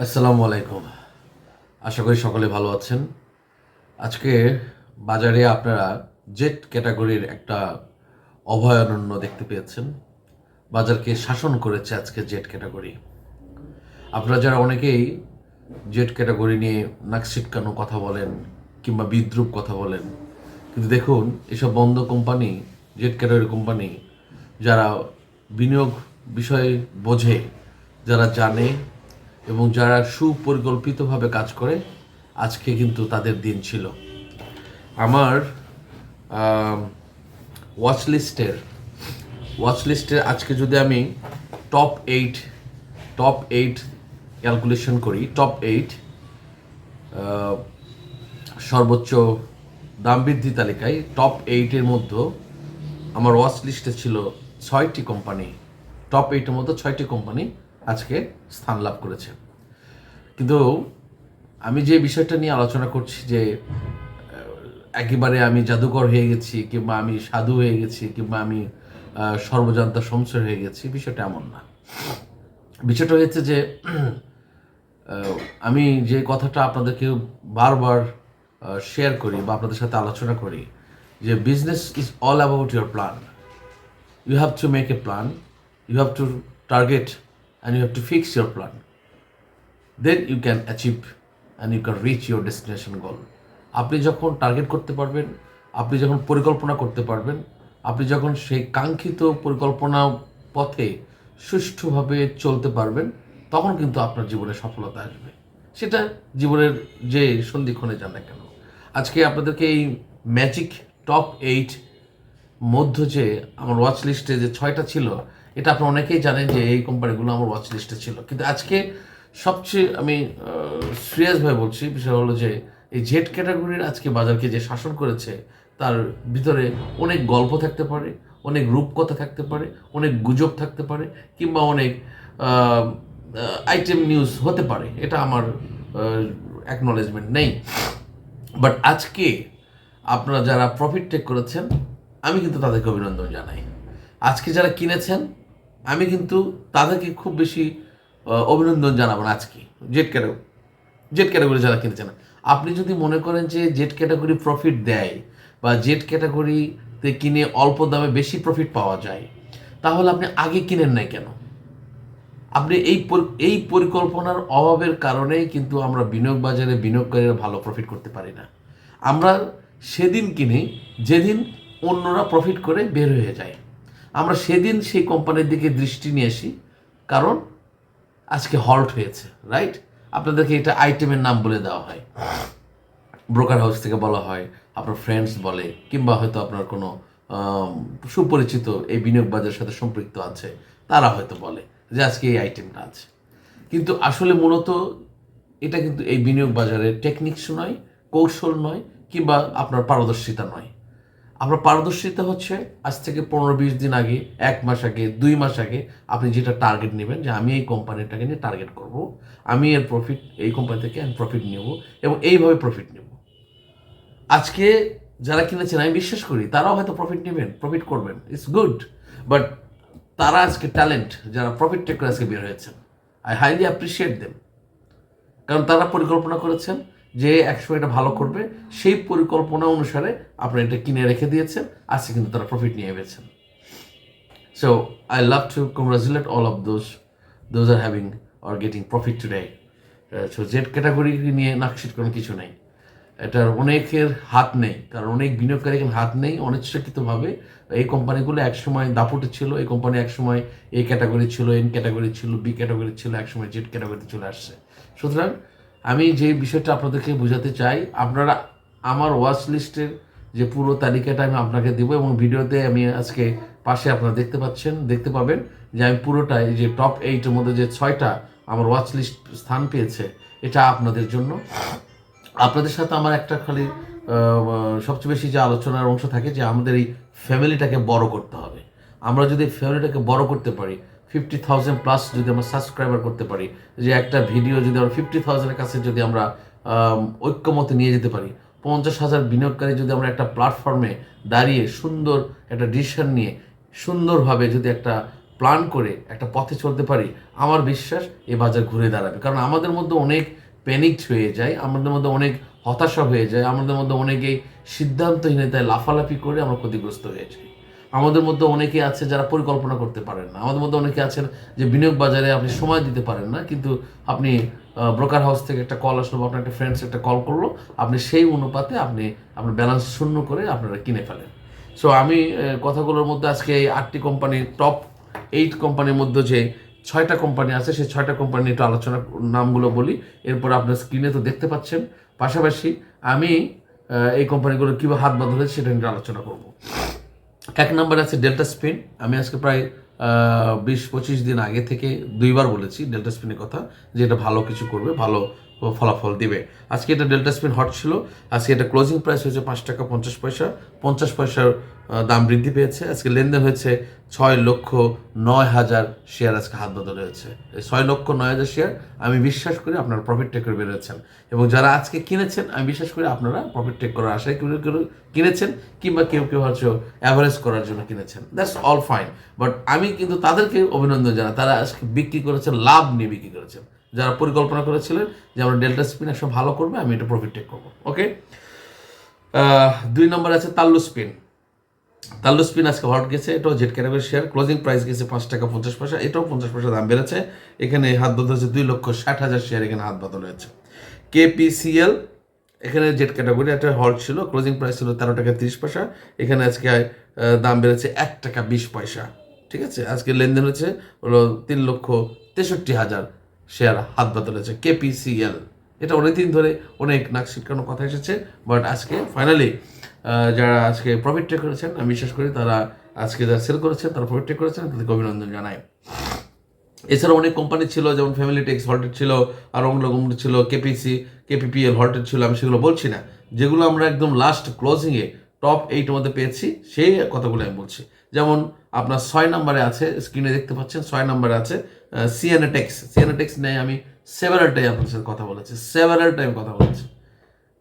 আসসালামু আলাইকুম। আশা করি সকলে ভালো আছেন। আজকে বাজারে আপনারা জেট ক্যাটাগরির একটা অভয়ারণ্য দেখতে পেয়েছেন। বাজারকে শাসন করেছে আজকে জেট ক্যাটাগরি। আপনারা যারা অনেকেই জেট ক্যাটাগরি নিয়ে নাকশিটকানো কথা বলেন কিংবা বিদ্রুপ কথা বলেন, কিন্তু দেখুন, এসব বন্ধ কোম্পানি, জেট ক্যাটাগরি কোম্পানি, যারা বিনিয়োগ বিষয়ে বোঝে, যারা জানে এবং যারা সুপরিকল্পিতভাবে কাজ করে, আজকে কিন্তু তাদের দিন ছিল। আমার ওয়াচ লিস্টের ওয়াচ লিস্টের আজকে যদি আমি top eight top eight calculation করি টপ এইট সর্বোচ্চ দাম বৃদ্ধি তালিকায় টপ এইটের মধ্যে আমার ওয়াচ লিস্টে ছিল ছয়টি কোম্পানি টপ এইটের মধ্যে ছয়টি কোম্পানি আজকে স্থান লাভ করেছে। কিন্তু আমি যে বিষয়টা নিয়ে আলোচনা করছি যে একেবারে আমি জাদুকর হয়ে গেছি, কিংবা আমি সাধু হয়ে গেছি, কিংবা আমি সর্বজান্তা সংসর হয়ে গেছি, বিষয়টা এমন না। বিষয়টা হয়েছে যে আমি যে কথাটা আপনাদেরকে বারবার শেয়ার করি বা আপনাদের সাথে আলোচনা করি যে business is all about your plan you have to make a plan you have to target and you have to fix your plan. Then you can achieve and you can reach your destination goal. আপনি যখন target করতে পারবেন, আপনি যখন পরিকল্পনা করতে পারবেন, আপনি যখন সেই কাঙ্ক্ষিত পরিকল্পনা পথে সুষ্ঠুভাবে চলতে পারবেন, তখন কিন্তু আপনার জীবনে সফলতা আসবে। সেটা জীবনের যে সন্ধিক্ষণে যান না কেন। আজকে আপনাদেরকে এই ম্যাজিক টপ এইট মধ্য যে আমার ওয়াচ লিস্টে যে ছয়টা ছিল এটা আপনি অনেকেই জানেন যে এই কোম্পানিগুলো আমার ওয়াচ লিস্টে ছিল। কিন্তু আজকে সবচেয়ে আমি সিরিয়াসভাবে বলছি, বিষয় হলো যে এই জেট ক্যাটাগরির আজকে বাজারকে যে শাসন করেছে, তার ভিতরে অনেক গল্প থাকতে পারে, অনেক রূপকথা থাকতে পারে, অনেক গুজব থাকতে পারে, কিংবা অনেক আইটেম নিউজ হতে পারে। এটা আমার অ্যাকনলেজমেন্ট নেই। বাট আজকে আপনারা যারা প্রফিট টেক করেছেন, আমি কিন্তু তাদেরকে অভিনন্দন জানাই। আজকে যারা কিনেছেন আমি কিন্তু তাদেরকে খুব বেশি অভিনন্দন জানাব না আজকে। জেট ক্যাটাগরি জেট ক্যাটাগরি যারা কিনেছেন। আপনি যদি মনে করেন যে জেট ক্যাটাগরি প্রফিট দেয় বা জেট ক্যাটাগরিতে কিনে অল্প দামে বেশি প্রফিট পাওয়া যায়, তাহলে আপনি আগে কিনেন নাই কেন? আপনি এই এই পরিকল্পনার অভাবের কারণেই কিন্তু আমরা বিনিয়োগ বাজারে বিনিয়োগকারীরা ভালো প্রফিট করতে পারি না। আমরা সেদিন কিনি, যেদিন অন্যরা প্রফিট করে বের হয়ে যায়। আমরা সেদিন সেই কোম্পানির দিকে দৃষ্টি নিয়ে আসি। কারণ আজকে হল্ট হয়েছে রাইট আপনাদেরকে এটা আইটেমের নাম বলে দেওয়া হয়। ব্রোকার হাউস থেকে বলা হয়, আপনার ফ্রেন্ডস বলে, কিংবা হয়তো আপনার কোনো সুপরিচিত এই বিনিয়োগ বাজারের সাথে সম্পৃক্ত আছে, তারা হয়তো বলে যে আজকে এই আইটেমটা আছে। কিন্তু আসলে মূলত এটা কিন্তু এই বিনিয়োগ বাজারের টেকনিক্স নয়, কৌশল নয়, কিংবা আপনার পারদর্শিতা নয়। আপনার পারদর্শিতা হচ্ছে আজ থেকে পনেরো বিশ দিন আগে, এক মাস আগে, দুই মাস আগে আপনি যেটা টার্গেট নেবেন যে আমি এই কোম্পানিটাকে নিয়ে টার্গেট করব, আমি এর প্রফিট এই কোম্পানি থেকে আমি প্রফিট নেব এবং এইভাবে প্রফিট নেব। আজকে যারা কিনেছেন, আমি বিশ্বাস করি তারাও হয়তো প্রফিট নেবেন প্রফিট করবেন ইটস গুড বাট তারা আজকে ট্যালেন্ট যারা প্রফিট টেক করে আজকে বের হয়েছেন আই হাইলি অ্যাপ্রিসিয়েট দেম কারণ তারা পরিকল্পনা করেছেন যে একসময় এটা ভালো করবে, সেই পরিকল্পনা অনুসারে আপনারা এটা কিনে রেখে দিয়েছেন, আজকে কিন্তু তারা প্রফিট নিয়ে গেছেন so I love to congratulate all of those those are having are getting profit today so Z category নিয়ে নাকশিট কোনো কিছু নেই। এটার অনেকের হাত নেই, কারণ অনেক বিনিয়োগকারী এখানে হাত নেই, অনিচ্ছাকৃতভাবে। এই কোম্পানিগুলো একসময় দাপুটে ছিল, এই কোম্পানি একসময় এ ক্যাটাগরি ছিল এন ক্যাটাগরি ছিল বি ক্যাটাগরি ছিল একসময় জেড ক্যাটাগরিতে চলে আসছে। সুতরাং আমি যে বিষয়টা আপনাদেরকে বোঝাতে চাই, আপনারা আমার ওয়াচ লিস্টের যে পুরো তালিকাটা আমি আপনাকে দেবো এবং ভিডিওতে আমি আজকে পাশে আপনারা দেখতে পাচ্ছেন, দেখতে পাবেন যে আমি পুরোটাই যে টপ এইটের মধ্যে যে ছয়টা আমার ওয়াচ লিস্ট স্থান পেয়েছে, এটা আপনাদের জন্য। আপনাদের সাথে আমার একটা খালি সবচেয়ে বেশি যে আলোচনার অংশ থাকে যে আমাদের এই ফ্যামিলিটাকে বড় করতে হবে। আমরা যদি ফ্যামিলিটাকে বড় করতে পারি ফিফটি থাউজেন্ড প্লাস যদি আমরা সাবস্ক্রাইবার করতে পারি যে একটা ভিডিও যদি আমরা ফিফটি থাউজেন্ডের কাছে যদি আমরা আম, ঐক্যমতে নিয়ে যেতে পারি পঞ্চাশ হাজার বিনিয়োগকারী যদি আমরা একটা প্ল্যাটফর্মে দাঁড়িয়ে সুন্দর একটা ডিসিশন নিয়ে সুন্দরভাবে যদি একটা প্ল্যান করে একটা পথে চলতে পারি আমার বিশ্বাস এ বাজার ঘুরে দাঁড়াবে। কারণ আমাদের মধ্যে অনেক প্যানিকড হয়ে যায় আমাদের মধ্যে অনেক হতাশা হয়ে যায় আমাদের মধ্যে অনেকেই সিদ্ধান্তহীনতায় লাফালাফি করে আমরা ক্ষতিগ্রস্ত হয়ে যাই। আমাদের মধ্যে অনেকে আছে যারা পরিকল্পনা করতে পারেন না। আমাদের মধ্যে অনেকে আছেন যে বিনিয়োগ বাজারে আপনি সময় দিতে পারেন না, কিন্তু আপনি ব্রোকার হাউস থেকে একটা কল আসলো বা আপনার একটা ফ্রেন্ডস একটা কল করল, আপনি সেই অনুপাতে আপনি, আপনার ব্যালেন্স শূন্য করে আপনারা কিনে ফেলেন। সো আমি কথাগুলোর মধ্যে আজকে এই আটটি কোম্পানির টপ এইট কোম্পানির মধ্যে যে ছয়টা কোম্পানি আছে, সেই ছয়টা কোম্পানি একটু আলোচনা, নামগুলো বলি, এরপর আপনার স্ক্রিনে তো দেখতে পাচ্ছেন। পাশাপাশি আমি এই কোম্পানিগুলো কীভাবে হাত বাঁধা সেটা নিয়ে আলোচনা করব। এক নম্বরে আছে ডেল্টা স্পিন আমি আজকে প্রায় বিশ পঁচিশ দিন আগে থেকে দুইবার বলেছি ডেল্টা স্পিনের কথা যে এটা ভালো কিছু করবে, ভালো ফলাফল দিবে। আজকে এটা ডেল্টা স্পিন হট ছিল। আজকে এটা ক্লোজিং প্রাইস হয়েছে পাঁচ টাকা পঞ্চাশ পয়সা। পঞ্চাশ পয়সার দাম বৃদ্ধি পেয়েছে। আজকে লেনদেন হয়েছে ছয় লক্ষ নয় হাজার শেয়ার আজকে হাত বদল হয়েছে। এই ছয় লক্ষ নয় হাজার শেয়ার আমি বিশ্বাস করি আপনারা প্রফিট টেক করে বেরোচ্ছেন এবং যারা আজকে কিনেছেন, আমি বিশ্বাস করি আপনারা প্রফিট টেক করার আশায় কিনে- কিনে- কিনেছেন কিংবা কেউ কেউ হচ্ছে অ্যাভারেজ করার জন্য কিনেছেন। দ্যাটস অল ফাইন বাট আমি কিন্তু তাদেরকে অভিনন্দন জানাই। তারা আজকে বিক্রি করেছেন, লাভ নিয়ে বিক্রি করেছেন। যারা পরিকল্পনা করেছিলেন যে আমরা ডেল্টা স্পিন একসময় ভালো করবে, আমি এটা প্রফিট টেক করব। ওকে দুই নম্বর আছে তাল্লু স্পিন তাল্লু স্পিন আজকে হট গেছে, এটাও জেট ক্যারাবের শেয়ার ক্লোজিং প্রাইস গেছে পাঁচ টাকা পঞ্চাশ পয়সা, এটাও পঞ্চাশ পয়সা দাম বেড়েছে। এখানে হাত বদল হয়েছে দুই লক্ষ ষাট হাজার শেয়ার এখানে হাত বদল হয়েছে কেপিসিএল এখানে জেট ক্যাটাগরি একটা হল্ট ছিল ক্লোজিং প্রাইস ছিল তেরো টাকা তিরিশ পয়সা, এখানে আজকে দাম বেড়েছে এক টাকা বিশ পয়সা। ঠিক আছে? আজকে লেনদেন হচ্ছে হলো তিন লক্ষ তেষট্টি হাজার। শেয়ার হাত বদল হয়েছে কেপিসিএল এটা অনেক দিন ধরে অনেক নাক শিটকানো কথা এসেছে বাট আজকে ফাইনালি যারা আজকে প্রফিট টেক করেছেন, আমি বিশ্বাস করি তারা আজকে যারা সেল করেছেন, তারা প্রফিট টেক করেছেন, তাদেরকে অভিনন্দন জানাই। এছাড়া অনেক কোম্পানি ছিল, যেমন ফ্যামিলি টেক্স হল্টেড ছিল, আর অন্য কোম্পানি ছিল কেপিসি কেপিপিএল হল্টেড ছিল, আমি সেগুলো বলছি না। যেগুলো আমরা একদম লাস্ট ক্লোজিংয়ে টপ এইটের মধ্যে পেয়েছি, সেই কথাগুলো আমি বলছি। যেমন আপনার ছয় নম্বরে আছে স্ক্রিনে দেখতে পাচ্ছেন, ছয় নম্বরে আছে সিএনএ টেক্স সিএনএ টেক্স নিয়ে, আমি সেভারাল টাইম আপনার সাথে কথা বলেছি সেভারাল টাইম কথা বলেছি,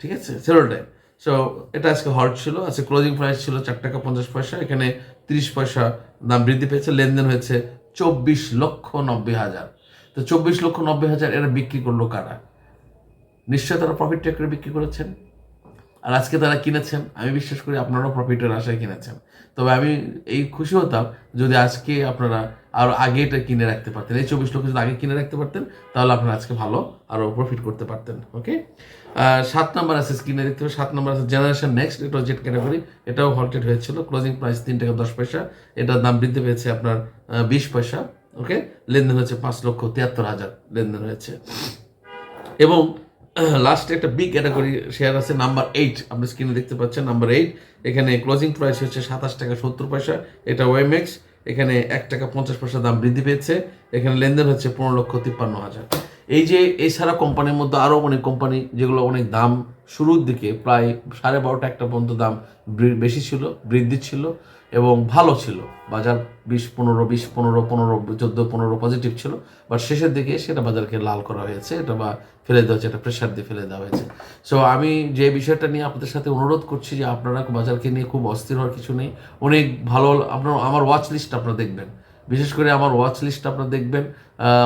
ঠিক আছে? সেভারাল টাইম সো এটা আজকে হল্ট ছিল, আজকে ক্লোজিং প্রাইস ছিল চার টাকা পঞ্চাশ পয়সা, এখানে তিরিশ পয়সা দাম বৃদ্ধি পেয়েছে, লেনদেন হয়েছে চব্বিশ লক্ষ নব্বই হাজার। তো চব্বিশ লক্ষ নব্বই হাজার এরা বিক্রি করল কারা? নিশ্চয় তারা প্রফিট টেক করে বিক্রি করেছেন? আর আজকে তারা কিনেছেন, আমি বিশ্বাস করি আপনারাও প্রফিটের আশায় কিনেছেন। তবে আমি এই খুশি হতাম যদি আজকে আপনারা আরও আগে এটা কিনে রাখতে পারতেন। এই চব্বিশ লক্ষ যদি আগে কিনে রাখতে পারতেন, তাহলে আপনারা আজকে ভালো আরও প্রফিট করতে পারতেন ওকে সাত নাম্বার আছে স্ক্রিনে দেখতে হবে সাত নাম্বার আছে জেনারেশন নেক্সট এটাও জেট ক্যাটাগরি এটাও হল্টেড হয়েছিল। ক্লোজিং প্রাইস তিন টাকা দশ পয়সা, এটার দাম বৃদ্ধি পেয়েছে আপনার বিশ পয়সা ওকে লেনদেন হয়েছে পাঁচ লক্ষ তিয়াত্তর হাজার লেনদেন হয়েছে। এবং লাস্টে একটা বিগ ক্যাটাগরি শেয়ার আছে নাম্বার এইট আপনি স্ক্রিনে দেখতে পাচ্ছেন নাম্বার এইট এখানে ক্লোজিং প্রাইস হচ্ছে সাতাশ টাকা সত্তর পয়সা। এটা ওয়েমেক্স এখানে এক টাকা পঞ্চাশ পয়সা দাম বৃদ্ধি পেয়েছে। এখানে লেনদেন হচ্ছে পনেরো লক্ষ তিপ্পান্ন হাজার। এই যে এছাড়া কোম্পানির মধ্যে আরও অনেক কোম্পানি যেগুলো অনেক দাম শুরুর দিকে প্রায় সাড়ে বারোটা একটা পর্যন্ত দাম বেশি ছিল, বৃদ্ধি ছিল এবং ভালো ছিল। বাজার বিশ পনেরো বিশ পনেরো পনেরো, চোদ্দ, পনেরো পজিটিভ ছিল। বাট শেষের দিকে সেটা বাজারকে লাল করা হয়েছে। এটা বা ফেলে দেওয়া হয়েছে এটা প্রেশার দিয়ে ফেলে দেওয়া হয়েছে। সো আমি যে বিষয়টা নিয়ে আপনাদের সাথে অনুরোধ করছি যে আপনারা বাজারকে নিয়ে খুব অস্থির হওয়ার কিছু নেই। অনেক ভালো, আপনার, আমার ওয়াচ লিস্ট আপনারা দেখবেন। বিশেষ করে আমার ওয়াচ লিস্ট আপনারা দেখবেন।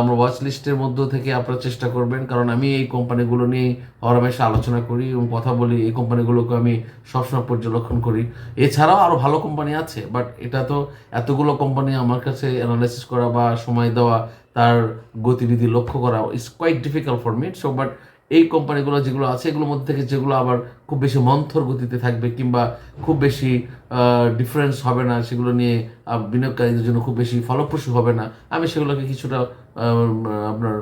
আমার ওয়াচ লিস্টের মধ্য থেকে আপনারা চেষ্টা করবেন, কারণ আমি এই কোম্পানিগুলো নিয়ে হরমেশা আলোচনা করি এবং কথা বলি। এই কোম্পানিগুলোকে আমি সবসময় পর্যবেক্ষণ করি। এছাড়াও আরও ভালো কোম্পানি আছে বাট এটা তো এতগুলো কোম্পানি আমার কাছে অ্যানালাইসিস করা বা সময় দেওয়া তার গতিবিধি লক্ষ্য করা it's quite difficult for meet so but এই কোম্পানিগুলো যেগুলো আছে, এগুলোর মধ্যে থেকে যেগুলো আবার খুব বেশি মন্থর গতিতে থাকবে কিংবা খুব বেশি ডিফারেন্স হবে না, সেগুলো নিয়ে বিনিয়োগকারীদের জন্য খুব বেশি ফলপ্রসূ হবে না, আমি সেগুলোকে কিছুটা আপনার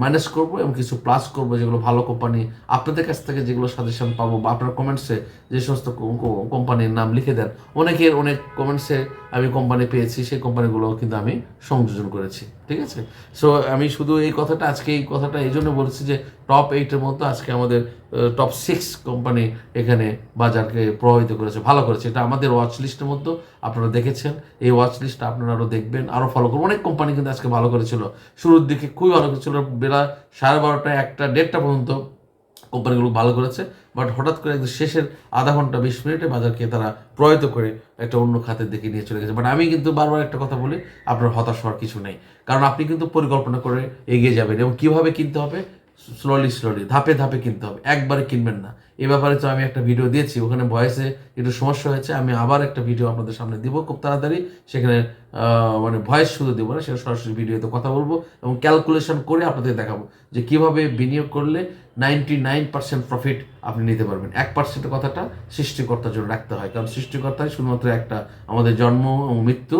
মাইনাস করব এবং কিছু প্লাস করব যেগুলো ভালো কোম্পানি আপনাদের কাছ থেকে যেগুলো সাজেশন পাবো বা আপনার কমেন্টসে যে সমস্ত কোম্পানির নাম লিখে দেন। অনেকের অনেক কমেন্টসে আমি কোম্পানি পেয়েছি, সেই কোম্পানিগুলো কিন্তু আমি সংযোজন করেছি, ঠিক আছে? সো আমি শুধু এই কথাটা, আজকে এই কথাটা এই জন্য বলছি যে টপ এইটের মধ্যে আজকে আমাদের টপ সিক্স কোম্পানি এখানে বাজারকে প্রভাবিত করেছে, ভালো করেছে। এটা আমাদের ওয়াচ লিস্টের মধ্যে আপনারা দেখেছেন। এই ওয়াচ লিস্ট আপনারা আরও দেখবেন আরও ফলো করবেন। অনেক কোম্পানি কিন্তু আজকে ভালো করেছিল। শুরুর দিকে খুবই ভালো করেছিল, বেলা সাড়ে বারোটা, একটা দেড়টা পর্যন্ত কোম্পানিগুলো ভালো করেছে। বাট হঠাৎ করে একদম শেষের আধা ঘণ্টা, বিশ মিনিটে বাজারকে তারা প্রয়ত করে একটা অন্য খাতের দিকে নিয়ে চলে গেছে। বাট আমি কিন্তু বারবার একটা কথা বলি, আপনার হতাশ হওয়ার কিছু নেই। কারণ আপনি কিন্তু পরিকল্পনা করে এগিয়ে যাবেন এবং কীভাবে কিনতে হবে স্লোলি স্লোলি ধাপে ধাপে কিনতে হবে। একবারে কিনবেন না। এ ব্যাপারে তো আমি একটা ভিডিও দিয়েছি, ওখানে ভয়েসে একটু সমস্যা হয়েছে, আমি আবার একটা ভিডিও আপনাদের সামনে দিব, খুব তাড়াতাড়ি। সেখানে মানে ভয়েস শুধু দেবো না, সেটা সরাসরি ভিডিওতে কথা বলব এবং ক্যালকুলেশন করে আপনাদের দেখাবো যে কীভাবে বিনিয়োগ করলে নাইনটি নাইন পার্সেন্ট প্রফিট আপনি নিতে পারবেন। এক পার্সেন্টের কথাটা সৃষ্টিকর্তার জন্য রাখতে হয়, কারণ সৃষ্টিকর্তাই শুধুমাত্র একটা আমাদের জন্ম এবং মৃত্যু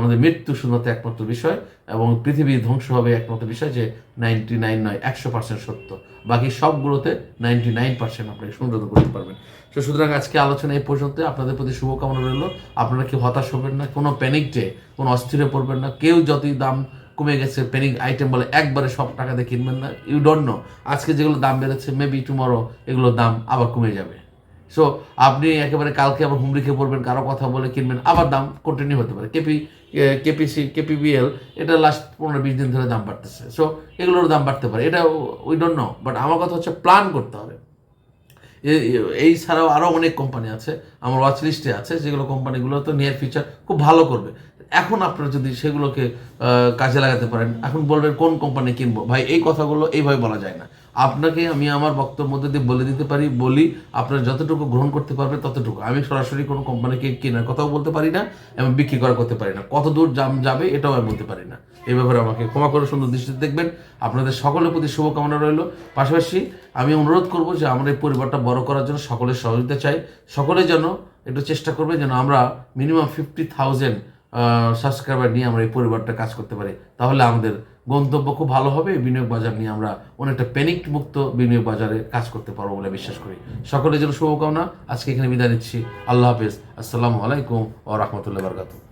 আমাদের মৃত্যু শুধুমাত্র একমাত্র বিষয় এবং পৃথিবী ধ্বংস হবে একমাত্র বিষয় যে নাইনটি নাইন নয়, একশো পার্সেন্ট সত্য। বাকি সবগুলোতে নাইনটি নাইন পার্সেন্ট আপনাকে সংযত করতে পারবেন। তো সুতরাং আজকে আলোচনা এই পর্যন্ত। আপনাদের প্রতি শুভকামনা রইল। আপনারা কি হতাশ হবেন না, কোনো প্যানিক ডে কোনো অস্থিরে পড়বেন না। কেউ যতই দাম কমে গেছে প্যানিক আইটেম বলে একবারে সব টাকা দিয়ে কিনবেন না। ইউ ডোন্ট নো আজকে যেগুলো দাম বেড়েছে মেবি টুমরো এগুলোর দাম আবার কমে যাবে। সো আপনি একেবারে কালকে আবার খেয়ে পড়বেন, কারও কথা বলে কিনবেন, আবার দাম কন্টিনিউ হতে পারে। কেপি কেপিসি কেপিবিএল এটা লাস্ট পনেরো বিশ দিন ধরে দাম বাড়তেছে। সো এগুলোর দাম বাড়তে পারে। এটা উই ডোন্ট নো বাট আমার কথা হচ্ছে প্ল্যান করতে হবে। এই ছাড়াও আরও অনেক কোম্পানি আছে, আমার ওয়াচ লিস্টে আছে, যেগুলো কোম্পানিগুলো তো নিয়ার ফিউচার খুব ভালো করবে। এখন আপনারা যদি সেগুলোকে কাজে লাগাতে পারেন, এখন বলবেন কোন কোম্পানি কিনবো? ভাই, এই কথাগুলো এইভাবে বলা যায় না। আপনাকে আমি আমার বক্তব্য মধ্যে দিয়ে বলে দিতে পারি, বলি, আপনারা যতটুকু গ্রহণ করতে পারবে ততটুকু। আমি সরাসরি কোনো কোম্পানিকে কেনার কথাও বলতে পারি না এবং বিক্রি করা করতে পারি না। কত দূর দাম যাবে এটাও আমি বলতে পারি না। এই ব্যাপারে আমাকে ক্ষমা করে, সুন্দর দৃষ্টিতে দেখবেন। আপনাদের সকলের প্রতি শুভকামনা রইল। পাশাপাশি আমি অনুরোধ করব যে আমরা এই পরিবারটা বড় করার জন্য সকলের সহযোগিতা চাই। সকলে যেন একটু চেষ্টা করবে যেন আমরা মিনিমাম ফিফটি থাউজেন্ড সাবস্ক্রাইবার নিয়ে আমরা এই পরিবারটা কাজ করতে পারি। তাহলে আমাদের গন্তব্য খুব ভালো হবে, বিনিয়োগ বাজার নিয়ে আমরা অনেকটা প্যানিক মুক্ত বিনিয়োগ বাজারে কাজ করতে পারব বলে বিশ্বাস করি। সকলের জন্য শুভকামনা। আজকে এখানে বিদায় নিচ্ছি। আল্লাহ হাফেজ। আসসালামু আলাইকুম ও রহমতুল্লাহ বরকাতু